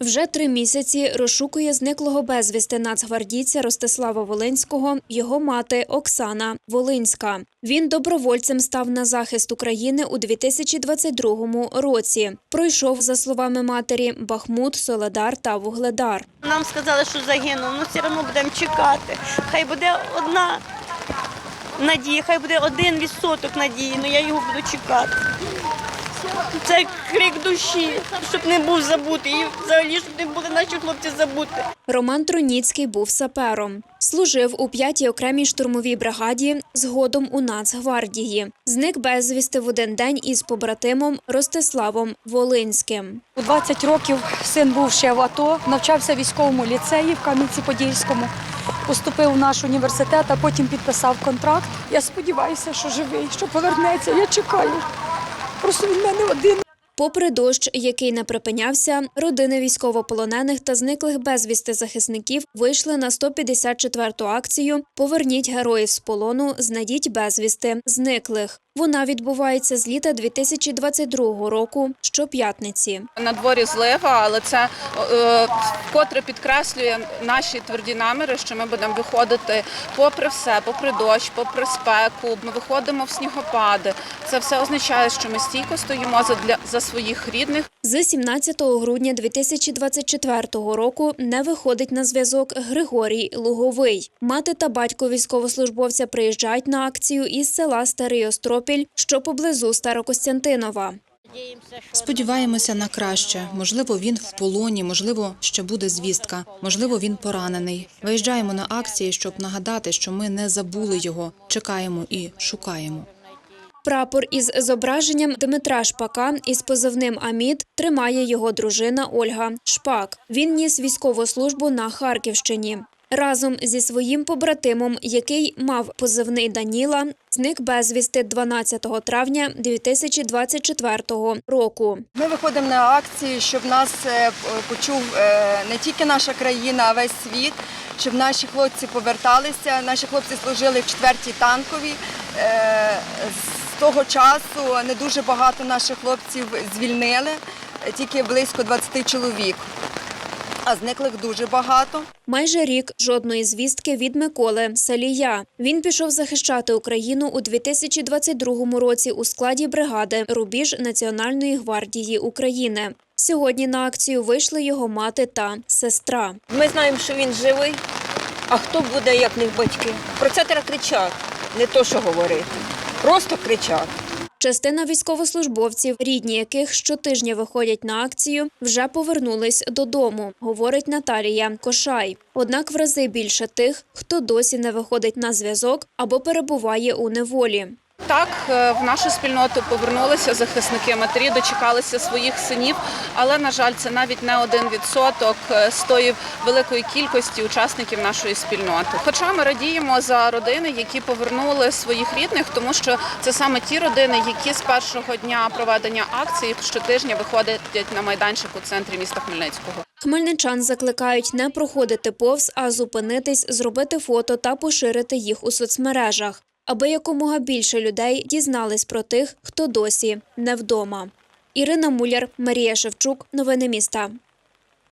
Вже три місяці розшукує зниклого безвісти нацгвардійця Ростислава Волинського його мати Оксана Волинська. Він добровольцем став на захист України у 2022 році. Пройшов, за словами матері, Бахмут, Соледар та Вугледар. Нам сказали, що загинув, ну все одно будемо чекати. Хай буде одна надія, хай буде один відсоток надії, але я його буду чекати. Це крик душі, щоб не був забутий. І взагалі, щоб не були наші хлопці забуті. Роман Троніцький був сапером. Служив у 5-й окремій штурмовій бригаді, згодом у Нацгвардії. Зник безвісти в один день із побратимом Ростиславом Волинським. У 20 років син був ще в АТО, навчався в військовому ліцеї в Кам'янці-Подільському, поступив в наш університет, а потім підписав контракт. Я сподіваюся, що живий, що повернеться. Я чекаю. Просто він мене один. Попри дощ, який не припинявся, родини військовополонених та зниклих безвісти захисників вийшли на 154-ту акцію Поверніть героїв з полону, знайдіть безвісти зниклих. Вона відбувається з літа 2022 року щоп'ятниці. На дворі злива, але це е, вкотре підкреслює наші тверді наміри, що ми будемо виходити попри все, попри дощ, попри спеку. Ми виходимо в снігопади. Це все означає, що ми стійко стоїмо за для своїх рідних. З 17 грудня 2024 року не виходить на зв'язок Григорій Луговий. Мати та батько військовослужбовця приїжджають на акцію із села Старий Остропіль, що поблизу Старокостянтинова. Сподіваємося на краще. Можливо, він в полоні, можливо, ще буде звістка, можливо, він поранений. Виїжджаємо на акції, щоб нагадати, що ми не забули його, чекаємо і шукаємо. Прапор із зображенням Дмитра Шпака із позивним Амід тримає його дружина Ольга Шпак. Він ніс військову службу на Харківщині. Разом зі своїм побратимом, який мав позивний Даніла, зник безвісти 12 травня 2024 року. Ми виходимо на акції, щоб нас е, почув е, не тільки наша країна, а весь світ, щоб наші хлопці поверталися. Наші хлопці служили в 4-й танковій. Того часу не дуже багато наших хлопців звільнили, тільки близько 20 чоловік. А зниклих дуже багато. Майже рік жодної звістки від Миколи Салія. Він пішов захищати Україну у 2022 році у складі бригади Рубіж Національної гвардії України. Сьогодні на акцію вийшли його мати та сестра. Ми знаємо, що він живий, а хто буде, як не батьки. Про це треба кричати, не то, що говорити. Просто кричати. Частина військовослужбовців, рідні яких щотижня виходять на акцію, вже повернулись додому, говорить Наталія Кошай. Однак в рази більше тих, хто досі не виходить на зв'язок або перебуває у неволі. Так, е, в нашу спільноту повернулися захисники матері, дочекалися своїх синів, але на жаль, це навіть не один відсоток е, з тої великої кількості учасників нашої спільноти. Хоча ми радіємо за родини, які повернули своїх рідних, тому що це саме ті родини, які з першого дня проведення акції щотижня виходять на майданчик у центрі міста Хмельницького. Хмельничан закликають не проходити повз, а зупинитись, зробити фото та поширити їх у соцмережах, аби якомога більше людей дізнались про тих, хто досі не вдома. Ірина Муляр, Марія Шевчук. Новини міста.